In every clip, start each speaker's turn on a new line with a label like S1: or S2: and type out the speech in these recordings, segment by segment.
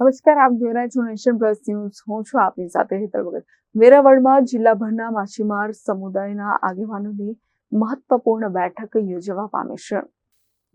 S1: નમસ્કાર, આપ જોઈ રહ્યા છો નેશન પ્લસ ન્યૂઝ. હું છું આપની સાથે હેતલ ભગત. વેરાવળમાં જિલ્લાભરના માછીમાર સમુદાયના આગેવાનોની મહત્વપૂર્ણ બેઠક યોજવા પામી છે.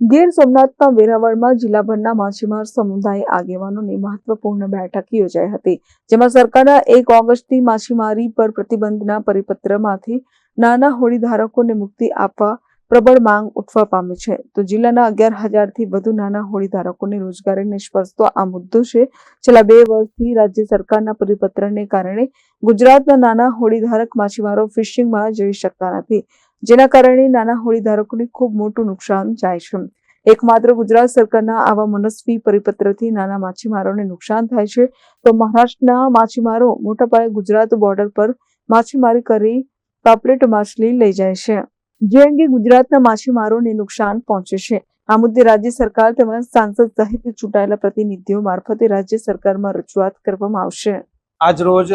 S1: ગીર સોમનાથના વેરાવળમાં જિલ્લાભરના માછીમાર સમુદાય આગેવાનોની મહત્વપૂર્ણ બેઠક યોજાઈ હતી, જેમાં સરકારના એક ઓગસ્ટથી માછીમારી પર પ્રતિબંધના પરિપત્રમાંથી નાના હોડીધારકોને મુક્તિ આપવા પ્રબળ માંગ ઉઠવા પામી છે. તો જિલ્લાના અગિયાર હજારથી વધુ નાના હોડીધારકોને રોજગારીને સ્પર્શતો આ મુદ્દો છે. છેલ્લા બે વર્ષથી રાજ્ય સરકારના પરિપત્રને કારણે ગુજરાતના નાના હોડીધારક માછીમારો ફિશિંગમાં જઈ શકતા નથી, જેના કારણે નાના હોળી ધારકોને ખૂબ મોટું નુકસાન જાય છે. એકમાત્ર ગુજરાત સરકારના આવા મનસ્વી પરિપત્રથી નાના માછીમારોને નુકસાન થાય છે. તો મહારાષ્ટ્રના માછીમારો મોટા પાયે ગુજરાત બોર્ડર પર માછીમારી કરી પાપલેટ માછલી લઈ જાય છે. જે અંગે ગુજરાતના માછીમારોને નુકસાન પહોંચે છે. આ મુદ્દે રાજ્ય સરકાર તેમજ સાંસદ સહિત ચૂંટાયેલા પ્રતિનિધિઓ મારફતે રાજ્ય સરકારમાં રજૂઆત કરવામાં આવશે.
S2: આજ રોજ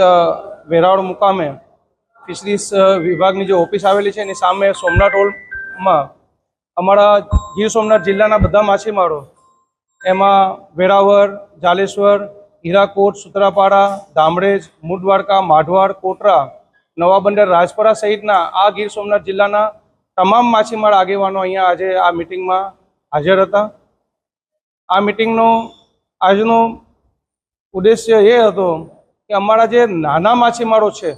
S2: વેરાવળ મુકામે ફિશરીઝ વિભાગની જે ઓફિસ આવેલી છે એની સામે સોમનાથ હોલમાં અમારા ગીર સોમનાથ જિલ્લાના બધા માછીમારો એમાં વેરાવળ, જાલેશ્વર, હીરાકોટ, સુત્રાપાડા, ધામરેજ મુડવાડકા માઢવાડ, કોટરા નવા બંદર રાજપરા સહિતના આ ગીર સોમનાથ જિલ્લાના તમામ માછીમાર આગેવાનો અહીંયા આજે આ મિટિંગમાં હાજર હતા. આ મિટિંગનો આજનો ઉદ્દેશ્ય એ હતો કે અમારા જે નાના માછીમારો છે,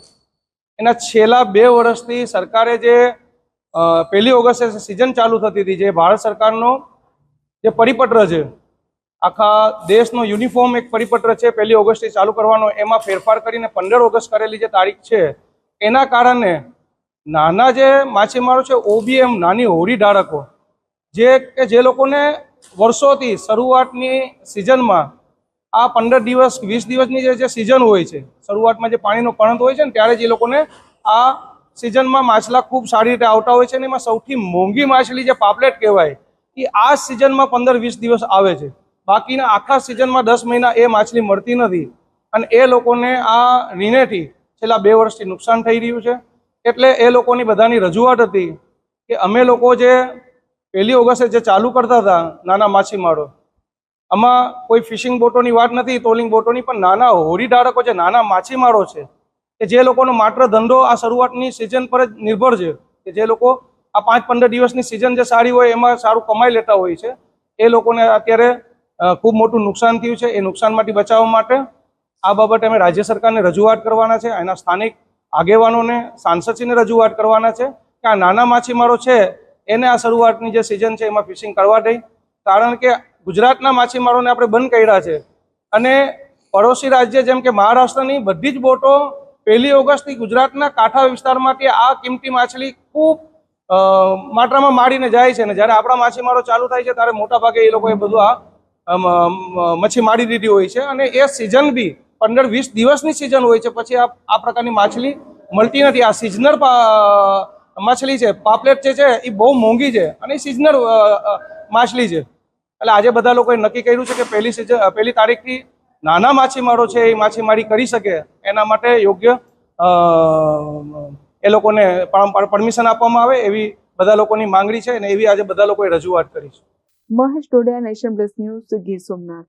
S2: એના છેલ્લા બે વર્ષથી સરકારે જે પહેલી ઓગસ્ટે સિઝન ચાલુ થતી હતી, જે ભારત સરકારનો જે પરિપત્ર છે, આખા દેશનો યુનિફોર્મ એક પરિપત્ર છે, પહેલી ઓગસ્ટથી ચાલુ કરવાનો, એમાં ફેરફાર કરીને પંદર ઓગસ્ટ કરેલી જે તારીખ છે, એના કારણે નાના જે માછીમારો છે ઓબીએમ નાની હોડી ધારકો જે કે જે લોકોને વર્ષોથી શરૂઆતની સિઝનમાં આ પંદર દિવસ, વીસ દિવસની જે જે સિઝન હોય છે, શરૂઆતમાં જે પાણીનો પરંત હોય છે ને, ત્યારે જે લોકોને આ સિઝનમાં માછલા ખૂબ સારી રીતે આવતા હોય છે અને એમાં સૌથી મોંઘી માછલી જે પાપલેટ કહેવાય, એ આ સિઝનમાં પંદર વીસ દિવસ આવે છે. બાકીના આખા સિઝનમાં દસ મહિના એ માછલી મળતી નથી. અને એ લોકોને આ રીનેથી છેલ્લા બે વર્ષથી નુકસાન થઈ રહ્યું છે. એટલે એ લોકોની બધાની રજૂઆત હતી કે અમે લોકો જે પહેલી ઓગસ્ટે જે ચાલુ કરતા હતા નાના માછીમારો આમાં કોઈ ફિશિંગ બોટોની વાત નથી ટોલિંગ બોટોની, પણ નાના હોડી ધારકો જે નાના માછીમારો છે, કે જે લોકોનો માત્ર ધંધો આ શરૂઆતની સિઝન પર જ નિર્ભર છે, કે જે લોકો આ પાંચ પંદર દિવસની સિઝન જે સારી હોય એમાં સારું કમાઈ લેતા હોય છે, એ લોકોને અત્યારે ખૂબ મોટું નુકસાન થયું છે, એ નુકસાનમાંથી બચાવવા માટે આ બાબતે અમે રાજ્ય સરકારને રજૂઆત કરવાના છે, એના સ્થાનિક આગેવાનોને સાંસદશ્રીને રજૂઆત કરવાના છે કે આ નાના માછીમારો છે, એને આ શરૂઆતની જે સિઝન છે એમાં ફિશિંગ કરવા દઈ. કારણ કે ગુજરાતના માછીમારોને આપણે બંધ કર્યા છે. અને પડોશી રાજ્ય જેમ કે મહારાષ્ટ્રની બધી જ બોટો પહેલી ઓગસ્ટથી ગુજરાતના કાંઠા વિસ્તારમાંથી આ કિંમતી માછલી ખૂબ માત્રામાં મારીને જાય છે. અને જ્યારે આપણા માછીમારો ચાલુ થાય છે, ત્યારે મોટા ભાગે એ લોકોએ બધું આ મચ્છી મારી દીધી હોય છે. અને એ સિઝન બી પંદર વીસ દિવસની સિઝન હોય છે. પછી આ આ પ્રકારની માછલી મળતી નથી. આ સિઝનર માછલી છે. પાપલેટ જે છે, એ બહુ મોંઘી છે અને એ સિઝનર માછલી છે. એટલે આજે બધા લોકોએ નક્કી કર્યું છે કે પહેલી સિઝન પહેલી તારીખથી નાના માછીમારો છે એ માછીમારી કરી શકે. એના માટે યોગ્ય એ લોકોને પરમિશન આપવામાં આવે એવી બધા લોકોની માંગણી છે અને એવી આજે બધા લોકોએ રજૂઆત કરી છે.
S1: Mahesh Dodiya, nation plus news, Gir Somnath.